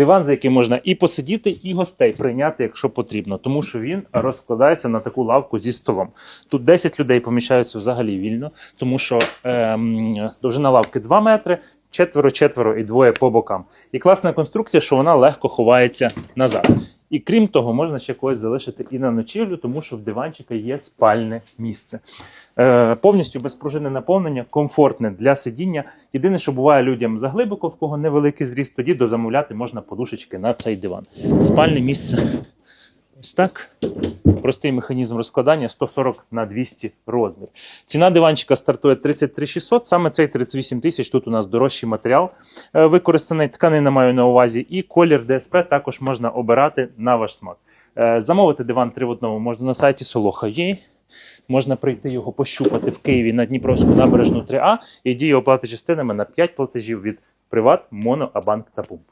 Диван, за який можна і посидіти, і гостей прийняти, якщо потрібно, тому що він розкладається на таку лавку зі столом. Тут 10 людей поміщаються взагалі вільно, тому що ем, довжина лавки 2 метри, четверо, четверо і двоє по бокам. І класна конструкція, що вона легко ховається назад. І крім того, можна ще когось залишити і на ночівлю, тому що в диванчика є спальне місце. Е, повністю безпружинне наповнення, комфортне для сидіння. Єдине, що буває людям заглибоко, в кого невеликий зріст, тоді дозамовляти можна подушечки на цей диван. Спальне місце. Ось так. Простий механізм розкладання 140 на 200 розмір. Ціна диванчика стартує 33 600, саме цей 38 тисяч. Тут у нас дорожчий матеріал е, використаний, тканина маю на увазі, і колір ДСП також можна обирати на ваш смак. Е, Замовити диван 3 в одному можна на сайті Солоха є. Можна прийти його пощупати в Києві на Дніпровську набережну 3А і діє оплати частинами на 5 платежів від Приват, Моно, Абанк та Пумп.